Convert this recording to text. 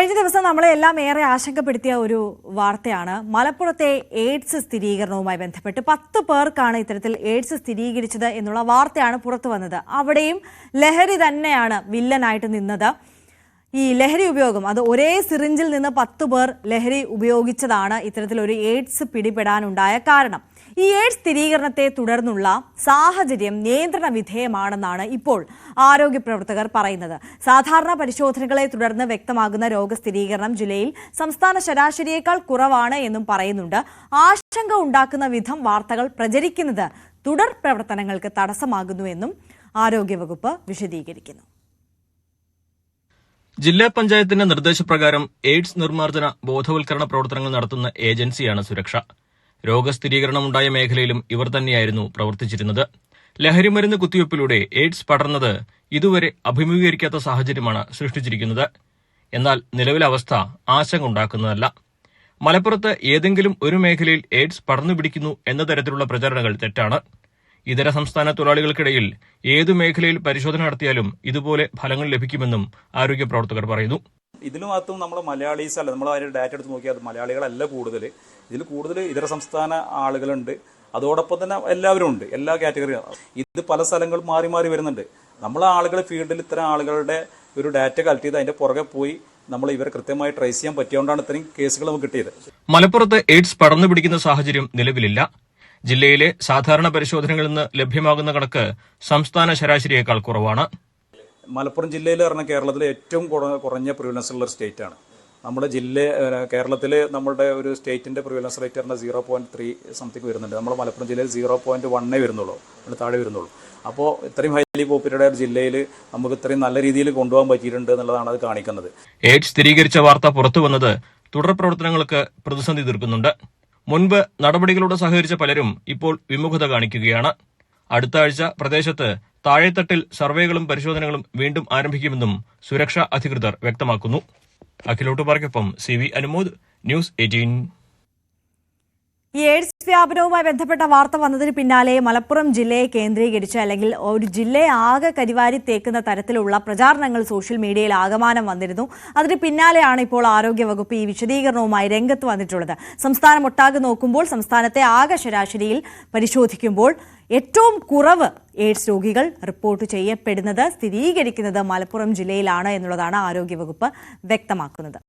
കഴിഞ്ഞ ദിവസം നമ്മളെ എല്ലാം ഏറെ ആശങ്കപ്പെടുത്തിയ ഒരു വാർത്തയാണ്. മലപ്പുറത്തെ എയ്ഡ്സ് സ്ഥിരീകരണവുമായി ബന്ധപ്പെട്ട് പത്ത് പേർക്കാണ് ഇത്തരത്തിൽ എയ്ഡ്സ് സ്ഥിരീകരിച്ചത് എന്നുള്ള വാർത്തയാണ് പുറത്തു വന്നത്. അവിടെയും ലഹരി തന്നെയാണ് വില്ലനായിട്ട് നിന്നത്. ഈ ലഹരി ഉപയോഗം അത് ഒരേ സിറിഞ്ചിൽ നിന്ന് പത്ത് പേർ ലഹരി ഉപയോഗിച്ചതാണ് ഇത്തരത്തിലൊരു എയ്ഡ്സ് പിടിപെടാനുണ്ടായ കാരണം. ഈ എയ്ഡ്സ് സ്ഥിരീകരണത്തെ തുടർന്നുള്ള സാഹചര്യം നിയന്ത്രണ വിധേയമാണെന്നാണ് ഇപ്പോൾ ആരോഗ്യ പ്രവർത്തകർ പറയുന്നത്. സാധാരണ പരിശോധനകളെ തുടർന്ന് വ്യക്തമാകുന്ന രോഗസ്ഥിരീകരണം ജില്ലയിൽ സംസ്ഥാന ശരാശരിയേക്കാൾ കുറവാണ് എന്നും പറയുന്നുണ്ട്. ആശങ്ക ഉണ്ടാക്കുന്ന വിധം വാർത്തകൾ പ്രചരിക്കുന്നത് തുടർ പ്രവർത്തനങ്ങൾക്ക് തടസ്സമാകുന്നുവെന്നും ആരോഗ്യവകുപ്പ് വിശദീകരിക്കുന്നു. ജില്ലാ പഞ്ചായത്തിന്റെ നിർദ്ദേശപ്രകാരം എയ്ഡ്സ് നിർമ്മാർജന ബോധവൽക്കരണ പ്രവർത്തനങ്ങൾ നടത്തുന്ന ഏജൻസിയാണ് സുരക്ഷ. രോഗസ്ഥിരീകരണമുണ്ടായ മേഖലയിലും ഇവർ തന്നെയായിരുന്നു പ്രവർത്തിച്ചിരുന്നത്. ലഹരിമരുന്ന് കുത്തിവയ്പ്പിലൂടെ എയ്ഡ്സ് പടർന്നത് ഇതുവരെ അഭിമുഖീകരിക്കാത്ത സാഹചര്യമാണ് സൃഷ്ടിച്ചിരിക്കുന്നത്. എന്നാൽ നിലവിലെ അവസ്ഥ ആശങ്ക ഉണ്ടാക്കുന്നതല്ല മലപ്പുറത്ത് ഏതെങ്കിലും ഒരു മേഖലയിൽ എയ്ഡ്സ് പടർന്നു പിടിക്കുന്നു എന്ന തരത്തിലുള്ള പ്രചരണങ്ങൾ തെറ്റാണ്. ഇതര സംസ്ഥാന തൊഴിലാളികൾക്കിടയിൽ ഏതു മേഖലയിൽ പരിശോധന നടത്തിയാലും ഇതുപോലെ ഫലങ്ങൾ ലഭിക്കുമെന്നും ആരോഗ്യ പ്രവർത്തകർ പറയുന്നു. ഇതിലുമകത്തും നമ്മൾ മലയാളീസ് അല്ല നമ്മൾ അതിന്റെ ഡാറ്റ എടുത്ത് നോക്കിയാൽ അത് മലയാളികളല്ല കൂടുതൽ ഇതിൽ കൂടുതൽ ഇതര സംസ്ഥാന ആളുകളുണ്ട്. അതോടൊപ്പം തന്നെ എല്ലാവരും ഉണ്ട് എല്ലാ കാറ്റഗറിയും ഇത് പല സ്ഥലങ്ങൾ മാറി മാറി വരുന്നുണ്ട്. നമ്മൾ ആളുകൾ ഫീൽഡിൽ ഇത്തരം ആളുകളുടെ ഒരു ഡാറ്റ കളക്ട് ചെയ്ത് അതിന്റെ പുറകെ പോയി നമ്മൾ ഇവരെ കൃത്യമായി ട്രേസ് ചെയ്യാൻ പറ്റിയതുകൊണ്ടാണ് ഇത്രയും കേസുകൾ നമുക്ക് കിട്ടിയത്. മലപ്പുറത്ത് എയ്ഡ്സ് പടർന്നു പിടിക്കുന്ന സാഹചര്യം നിലവിലില്ല. ജില്ലയിലെ സാധാരണ പരിശോധനകളിൽ നിന്ന് ലഭ്യമാകുന്ന കണക്ക് സംസ്ഥാന ശരാശരിയേക്കാൾ കുറവാണ്. മലപ്പുറം ജില്ലയിൽ പറഞ്ഞ കേരളത്തിലെ ഏറ്റവും കുറഞ്ഞ പ്രിവലൻസ് ഉള്ള സ്റ്റേറ്റ് ആണ്. നമ്മുടെ ജില്ല കേരളത്തിൽ നമ്മുടെ ഒരു സ്റ്റേറ്റിന്റെ പ്രിവലൻസ് റേറ്റ് പറഞ്ഞാൽ സീറോ പോയിന്റ് ത്രീ സംതിങ് വരുന്നുണ്ട്. നമ്മുടെ മലപ്പുറം ജില്ലയിൽ സീറോ പോയിന്റ് വണ്ണേ വരുന്നുള്ളൂ. അതിന് താഴെ വരുന്നുള്ളൂ. അപ്പോൾ ഇത്രയും ഹൈലി പോപ്പുലർ ആയ ജില്ലയിൽ നമുക്ക് ഇത്രയും നല്ല രീതിയിൽ കൊണ്ടുപോകാൻ പറ്റിയിട്ടുണ്ട് എന്നുള്ളതാണ് അത് കാണിക്കുന്നത്. എയ്ഡ്സ് സ്ഥിരീകരിച്ച വാർത്ത പുറത്തു വന്നത് തുടർ പ്രവർത്തനങ്ങൾക്ക് പ്രതിസന്ധി തീർക്കുന്നുണ്ട്. മുൻപ് നടപടികളോട് സഹകരിച്ച പലരും ഇപ്പോൾ വിമുഖത കാണിക്കുകയാണ്. അടുത്ത ആഴ്ച പ്രദേശത്ത് താഴെത്തട്ടിൽ സർവേകളും പരിശോധനകളും വീണ്ടും ആരംഭിക്കുമെന്നും സുരക്ഷാ അധികൃതർ വ്യക്തമാക്കുന്നു. അഖിലോട്ട് പാർക്കൊപ്പം C V Anumod news eighteen. ഈ എയ്ഡ്സ് വ്യാപനവുമായി ബന്ധപ്പെട്ട വാർത്ത വന്നതിന് പിന്നാലെ മലപ്പുറം ജില്ലയെ കേന്ദ്രീകരിച്ച് അല്ലെങ്കിൽ ഒരു ജില്ലയെ ആകെ കരിവാരി തേക്കുന്ന തരത്തിലുള്ള പ്രചാരണങ്ങൾ സോഷ്യൽ മീഡിയയിൽ ആകമാനം വന്നിരുന്നു. അതിന് പിന്നാലെയാണ് ഇപ്പോൾ ആരോഗ്യവകുപ്പ് ഈ വിശദീകരണവുമായി രംഗത്ത് വന്നിട്ടുള്ളത്. സംസ്ഥാനം ഒട്ടാകെ നോക്കുമ്പോൾ സംസ്ഥാനത്തെ ആകെ ശരാശരിയിൽ പരിശോധിക്കുമ്പോൾ ഏറ്റവും കുറവ് എയ്ഡ്സ് രോഗികൾ റിപ്പോർട്ട് ചെയ്യപ്പെടുന്നത് സ്ഥിരീകരിക്കുന്നത് മലപ്പുറം ജില്ലയിലാണ് എന്നുള്ളതാണ് ആരോഗ്യവകുപ്പ് വ്യക്തമാക്കുന്നത്.